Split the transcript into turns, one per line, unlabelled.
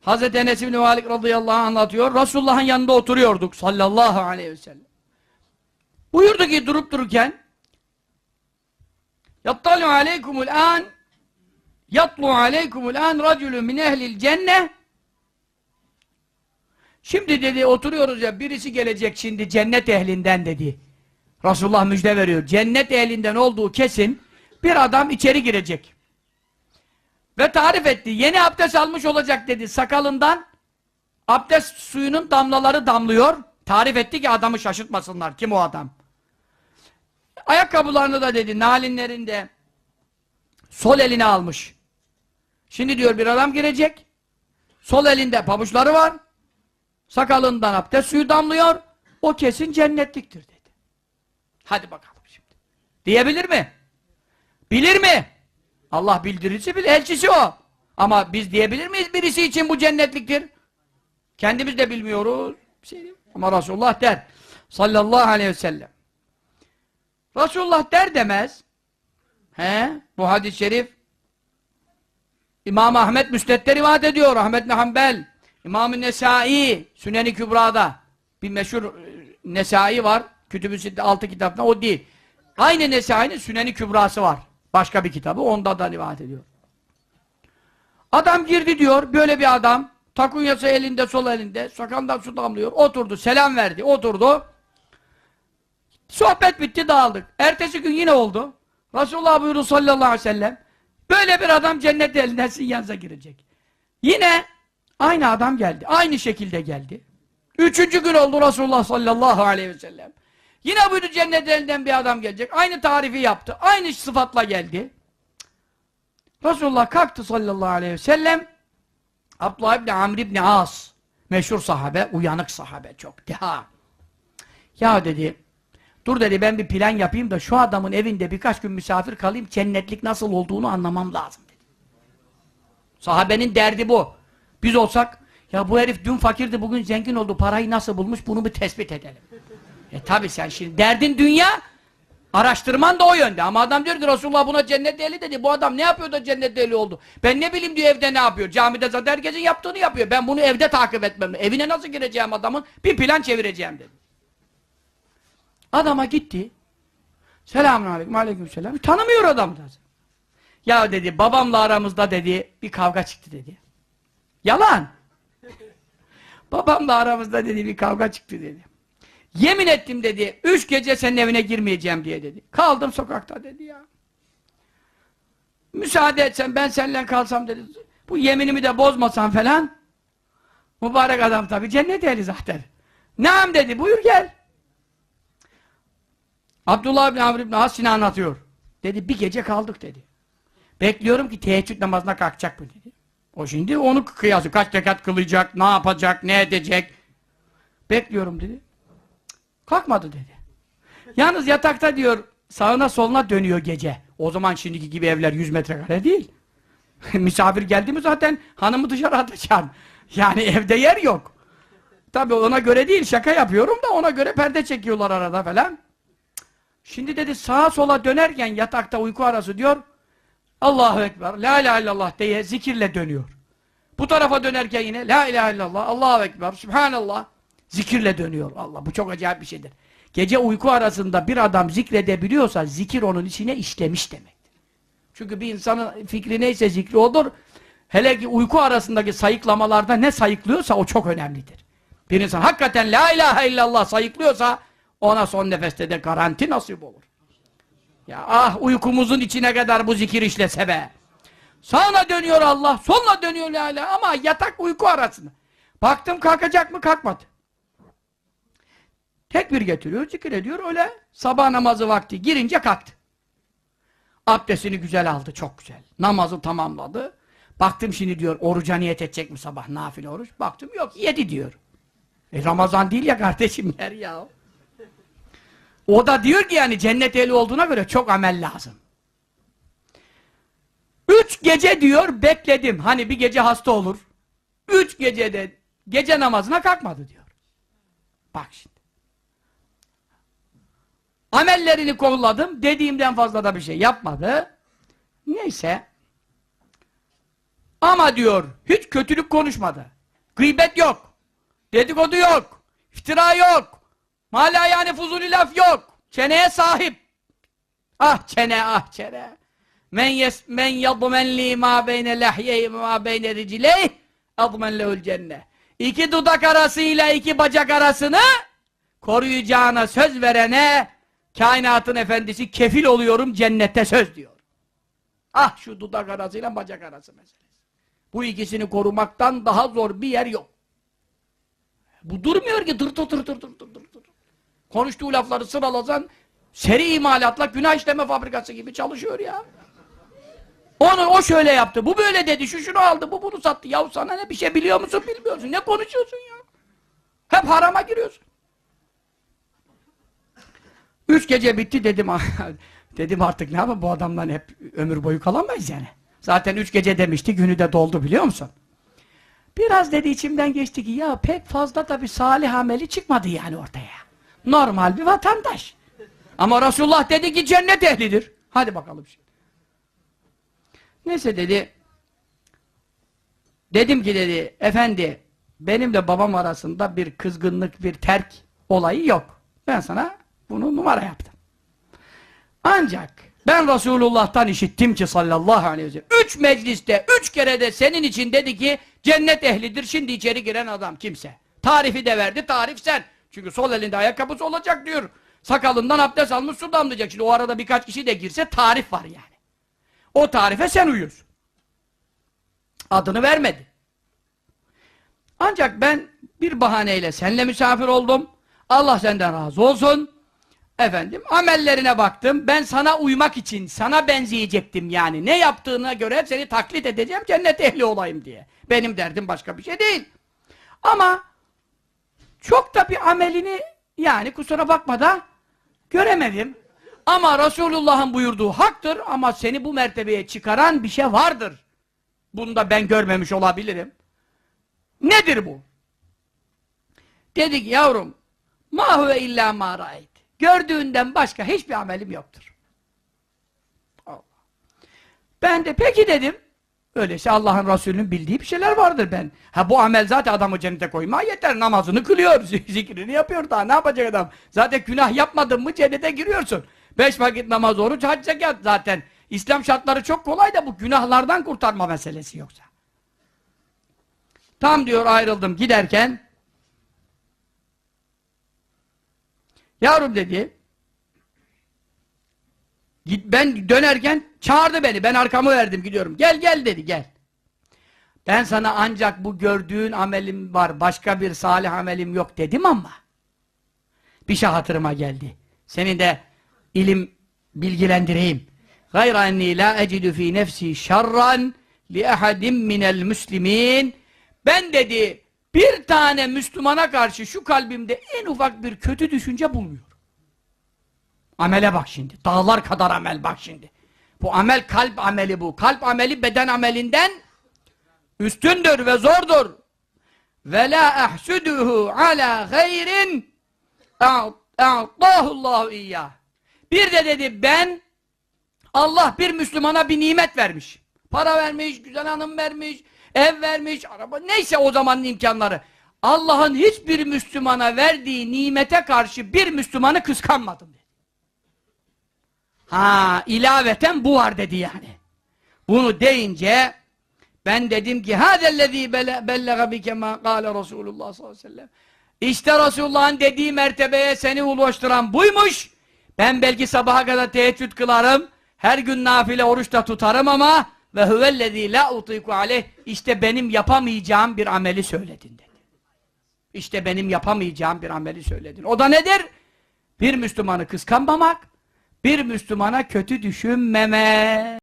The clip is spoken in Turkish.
Hazreti Enes İbni Malik radıyallahu anlatıyor. Resulullah'ın yanında oturuyorduk sallallahu aleyhi ve sellem. Buyurdu ki durup dururken Yattalu aleykumul an Yatlu aleykumul an racülü min ehlil cenne Şimdi dedi oturuyoruz ya birisi gelecek şimdi cennet ehlinden dedi. Resulullah müjde veriyor. Cennet ehlinden olduğu kesin bir adam içeri girecek. Ve tarif etti. Yeni abdest almış olacak dedi. Sakalından abdest suyunun damlaları damlıyor. Tarif etti ki adamı şaşırtmasınlar. Kim o adam? Ayakkabılarını da dedi nalinlerinde sol eline almış. Şimdi diyor bir adam girecek. Sol elinde pabuçları var. Sakalından abdest suyu damlıyor. O kesin cennetliktir dedi. Hadi bakalım şimdi. Diyebilir mi? Bilir mi? Allah bildirirse bil, elçisi o. Ama biz diyebilir miyiz birisi için bu cennetliktir? Kendimiz de bilmiyoruz. Bir şey. Ama Resulullah der. Sallallahu aleyhi ve sellem. Resulullah der demez. He? Bu hadis-i şerif İmam Ahmet Müsned'de rivayet ediyor. Ahmet bin Hanbel. İmam-ı Nesai Süneni Kübra'da bir meşhur e, Nesai var. Kütüb-ü Sitte kitapta o değil. Aynı Nesai'nin Süneni Kübra'sı var. Başka bir kitabı. Onda da rivayet ediyor. Adam girdi diyor. Böyle bir adam. Takunyası elinde sol elinde. Sakalından su damlıyor. Oturdu. Selam verdi. Oturdu. Sohbet bitti dağıldık. Ertesi gün yine oldu. Resulullah buyurdu sallallahu aleyhi ve sellem. Böyle bir adam cennet elinden sizin yanınıza girecek. Yine aynı adam geldi. Aynı şekilde geldi. Üçüncü gün oldu Resulullah sallallahu aleyhi ve sellem. Yine buyurdu cennet elinden bir adam gelecek. Aynı tarifi yaptı. Aynı sıfatla geldi. Resulullah kalktı sallallahu aleyhi ve sellem. Abdullah ibn Amr ibn As. Meşhur sahabe, uyanık sahabe çok. Deha. Ya dedi, dur dedi ben bir plan yapayım da şu adamın evinde birkaç gün misafir kalayım, cennetlik nasıl olduğunu anlamam lazım dedi. Sahabenin derdi bu. Biz olsak, ya bu herif dün fakirdi, bugün zengin oldu, parayı nasıl bulmuş bunu bir tespit edelim. E tabi sen şimdi derdin dünya, araştırman da o yönde. Ama adam diyor ki Resulullah buna cennet ehli dedi. Bu adam ne yapıyor da cennet ehli oldu? Ben ne bileyim diyor evde ne yapıyor? Camide zaten herkesin yaptığını yapıyor. Ben bunu evde takip etmem. Evine nasıl gireceğim adamın? Bir plan çevireceğim dedi. Adama gitti. Selamun aleyküm, aleyküm selam. Tanımıyor adam da. Ya dedi babamla aramızda dedi bir kavga çıktı dedi. Yalan. babamla aramızda dedi bir kavga çıktı dedi. Yemin ettim dedi. Üç gece senin evine girmeyeceğim diye dedi. Kaldım sokakta dedi ya. Müsaade etsen ben seninle kalsam dedi. Bu yeminimi de bozmasan falan. Mübarek adam tabi cennet ehli zaten. Naam dedi buyur gel. Abdullah bin Amr bin As anlatıyor. Dedi bir gece kaldık dedi. Bekliyorum ki teheccüd namazına kalkacak mı dedi. O şimdi onu kıyası. Kaç rekat kılacak, ne yapacak, ne edecek. Bekliyorum dedi. Kalkmadı dedi. Yalnız yatakta diyor sağına soluna dönüyor gece. O zaman şimdiki gibi evler 100 metrekare değil. Misafir geldi mi zaten hanımı dışarı atacaksın. Yani evde yer yok. Tabi ona göre değil şaka yapıyorum da ona göre perde çekiyorlar arada falan. Şimdi dedi sağa sola dönerken yatakta uyku arası diyor Allahu Ekber, La ilahe illallah diye zikirle dönüyor. Bu tarafa dönerken yine La ilahe illallah, Allahu Ekber, Subhanallah zikirle dönüyor. Allah bu çok acayip bir şeydir. Gece uyku arasında bir adam zikredebiliyorsa zikir onun içine işlemiş demektir. Çünkü bir insanın fikri neyse zikri olur. Hele ki uyku arasındaki sayıklamalarda ne sayıklıyorsa o çok önemlidir. Bir insan hakikaten La ilahe illallah sayıklıyorsa ona son nefeste de garanti nasip olur. Ya ah uykumuzun içine kadar bu zikir işlese be. Sağına dönüyor Allah, soluna dönüyor la ilahe ama yatak uyku arasında. Baktım kalkacak mı kalkmadı. Tekbir getiriyor, zikir ediyor öyle sabah namazı vakti girince kalktı. Abdestini güzel aldı, çok güzel. Namazı tamamladı. Baktım şimdi diyor oruca niyet edecek mi sabah nafile oruç? Baktım yok yedi diyor. E Ramazan değil ya kardeşimler ya. O da diyor ki yani cennet ehli olduğuna göre çok amel lazım. Üç gece diyor bekledim. Hani bir gece hasta olur. Üç gecede gece namazına kalkmadı diyor. Bak şimdi. Amellerini kolladım. Dediğimden fazla da bir şey yapmadı. Neyse. Ama diyor hiç kötülük konuşmadı. Gıybet yok. Dedikodu yok. iftira yok. Mala yani fuzuli laf yok. Çeneye sahip. Ah çene ah çene. Men yes men yadmen li ma beyne lahyeyi ma beyne ricileyh admen lehul cennet. İki dudak arasıyla iki bacak arasını koruyacağına söz verene kainatın efendisi kefil oluyorum cennette söz diyor. Ah şu dudak arasıyla bacak arası meselesi. Bu ikisini korumaktan daha zor bir yer yok. Bu durmuyor ki dır dır dır dır dır dır dır. Konuştuğu lafları sıralasan seri imalatla günah işleme fabrikası gibi çalışıyor ya. Onu o şöyle yaptı, bu böyle dedi, şu şunu aldı, bu bunu sattı. Yahu sana ne bir şey biliyor musun, bilmiyorsun. Ne konuşuyorsun ya? Hep harama giriyorsun. Üç gece bitti dedim. dedim artık ne yapalım bu adamdan hep ömür boyu kalamayız yani. Zaten üç gece demişti, günü de doldu biliyor musun? Biraz dedi içimden geçti ki ya pek fazla da bir salih ameli çıkmadı yani ortaya. Normal bir vatandaş. Ama Resulullah dedi ki cennet ehlidir. Hadi bakalım şimdi. Neyse dedi. Dedim ki dedi, efendi benimle babam arasında bir kızgınlık, bir terk olayı yok. Ben sana bunu numara yaptım. Ancak ben Resulullah'tan işittim ki sallallahu aleyhi ve sellem üç mecliste, üç kere de senin için dedi ki cennet ehlidir şimdi içeri giren adam kimse. Tarifi de verdi, tarif sen. Çünkü sol elinde ayakkabısı olacak diyor. Sakalından abdest almış su damlayacak. Şimdi o arada birkaç kişi de girse tarif var yani. O tarife sen uyuyorsun. Adını vermedi. Ancak ben bir bahaneyle seninle misafir oldum. Allah senden razı olsun. Efendim amellerine baktım. Ben sana uymak için sana benzeyecektim yani. Ne yaptığına göre seni taklit edeceğim cennet ehli olayım diye. Benim derdim başka bir şey değil. Ama çok da bir amelini yani kusura bakma da göremedim. Ama Resulullah'ın buyurduğu haktır ama seni bu mertebeye çıkaran bir şey vardır. Bunu da ben görmemiş olabilirim. Nedir bu? Dedik yavrum ma huve illa ma ra'ayt. Gördüğünden başka hiçbir amelim yoktur. Allah. Ben de peki dedim. Öyleyse Allah'ın Resulü'nün bildiği bir şeyler vardır ben. Ha bu amel zaten adamı cennete koyma yeter. Namazını kılıyor, zikrini yapıyor daha ne yapacak adam? Zaten günah yapmadın mı cennete giriyorsun. Beş vakit namaz, oruç, hac, zekat zaten. İslam şartları çok kolay da bu günahlardan kurtarma meselesi yoksa. Tam diyor ayrıldım giderken Yavrum dedi ben dönerken çağırdı beni. Ben arkamı verdim gidiyorum. Gel gel dedi gel. Ben sana ancak bu gördüğün amelim var. Başka bir salih amelim yok dedim ama bir şey hatırıma geldi. Senin de ilim bilgilendireyim. Gayra enni la ecidu fi nefsi şerran li ehadim minel müslimin. Ben dedi bir tane Müslümana karşı şu kalbimde en ufak bir kötü düşünce bulmuyor. Amele bak şimdi. Dağlar kadar amel bak şimdi. Bu amel kalp ameli bu. Kalp ameli beden amelinden üstündür ve zordur. Ve la ahsuduhu ala gayrin a'tahullahu iyyah. Bir de dedi ben Allah bir Müslümana bir nimet vermiş. Para vermiş, güzel hanım vermiş, ev vermiş, araba neyse o zamanın imkanları. Allah'ın hiçbir Müslümana verdiği nimete karşı bir Müslümanı kıskanmadım dedi. Ha ilaveten bu var dedi yani. Bunu deyince ben dedim ki hâzellezî bellega bike mâ kâle Resulullah sallallahu aleyhi ve sellem. İşte Resulullah'ın dediği mertebeye seni ulaştıran buymuş. Ben belki sabaha kadar teheccüd kılarım. Her gün nafile oruç da tutarım ama ve huvellezî la utiku aleyh işte benim yapamayacağım bir ameli söyledin dedi. İşte benim yapamayacağım bir ameli söyledin. O da nedir? Bir Müslümanı kıskanmamak, bir Müslümana kötü düşünmeme.